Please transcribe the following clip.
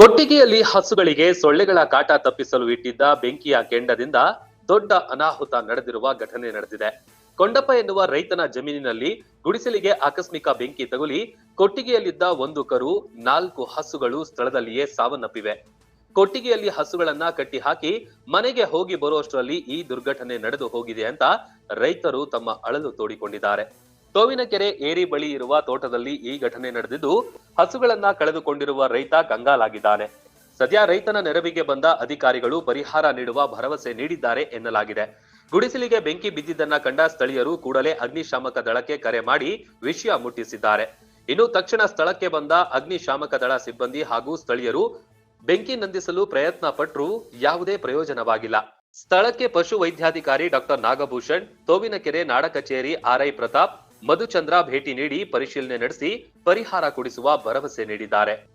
ಕೊಟ್ಟಿಗೆಯಲ್ಲಿ ಹಸುಗಳಿಗೆ ಸೊಳ್ಳೆಗಳ ಕಾಟ ತಪ್ಪಿಸಲು ಇಟ್ಟಿದ್ದ ಬೆಂಕಿಯ ಕೆಂಡದಿಂದ ದೊಡ್ಡ ಅನಾಹುತ ನಡೆದಿರುವ ಘಟನೆ ನಡೆದಿದೆ. ಕೊಂಡಪ್ಪ ಎನ್ನುವ ರೈತನ ಜಮೀನಿನಲ್ಲಿ ಗುಡಿಸಲಿಗೆ ಆಕಸ್ಮಿಕ ಬೆಂಕಿ ತಗುಲಿ ಕೊಟ್ಟಿಗೆಯಲ್ಲಿದ್ದ ಒಂದು ಕರು, ನಾಲ್ಕು ಹಸುಗಳು ಸ್ಥಳದಲ್ಲಿಯೇ ಸಾವನ್ನಪ್ಪಿವೆ. ಕೊಟ್ಟಿಗೆಯಲ್ಲಿ ಹಸುಗಳನ್ನ ಕಟ್ಟಿ ಹಾಕಿ ಮನೆಗೆ ಹೋಗಿ ಬರುವಷ್ಟರಲ್ಲಿ ಈ ದುರ್ಘಟನೆ ನಡೆದು ಹೋಗಿದೆ ಅಂತ ರೈತರು ತಮ್ಮ ಅಳಲು ತೋಡಿಕೊಂಡಿದ್ದಾರೆ. ತೋವಿನಕೆರೆ ಏರಿ ಬಳಿ ಇರುವ ತೋಟದಲ್ಲಿ ಈ ಘಟನೆ ನಡೆದಿದ್ದು, ಹಸುಗಳನ್ನ ಕಳೆದುಕೊಂಡಿರುವ ರೈತ ಕಂಗಾಲಾಗಿದ್ದಾನೆ. ಸದ್ಯ ರೈತನ ನೆರವಿಗೆ ಬಂದ ಅಧಿಕಾರಿಗಳು ಪರಿಹಾರ ನೀಡುವ ಭರವಸೆ ನೀಡಿದ್ದಾರೆ ಎನ್ನಲಾಗಿದೆ. ಗುಡಿಸಲಿಗೆ ಬೆಂಕಿ ಬಿದ್ದಿದ್ದನ್ನ ಕಂಡ ಸ್ಥಳೀಯರು ಕೂಡಲೇ ಅಗ್ನಿಶಾಮಕ ದಳಕ್ಕೆ ಕರೆ ಮಾಡಿ ವಿಷಯ ಮುಟ್ಟಿಸಿದ್ದಾರೆ. ಇನ್ನು ತಕ್ಷಣ ಸ್ಥಳಕ್ಕೆ ಬಂದ ಅಗ್ನಿಶಾಮಕ ದಳ ಸಿಬ್ಬಂದಿ ಹಾಗೂ ಸ್ಥಳೀಯರು ಬೆಂಕಿ ನಂದಿಸಲು ಪ್ರಯತ್ನ ಪಟ್ಟರೂ ಯಾವುದೇ ಪ್ರಯೋಜನವಾಗಿಲ್ಲ. ಸ್ಥಳಕ್ಕೆ ಪಶು ವೈದ್ಯಾಧಿಕಾರಿ ಡಾಕ್ಟರ್ ನಾಗಭೂಷಣ್, ತೋವಿನಕೆರೆ ನಾಡ ಕಚೇರಿ ಆರ್ಐ ಪ್ರತಾಪ್ ಮಧುಚಂದ್ರ ಭೇಟಿ ನೀಡಿ ಪರಿಶೀಲನೆ ನಡೆಸಿ ಪರಿಹಾರ ಕೊಡಿಸುವ ಭರವಸೆ ನೀಡಿದ್ದಾರೆ.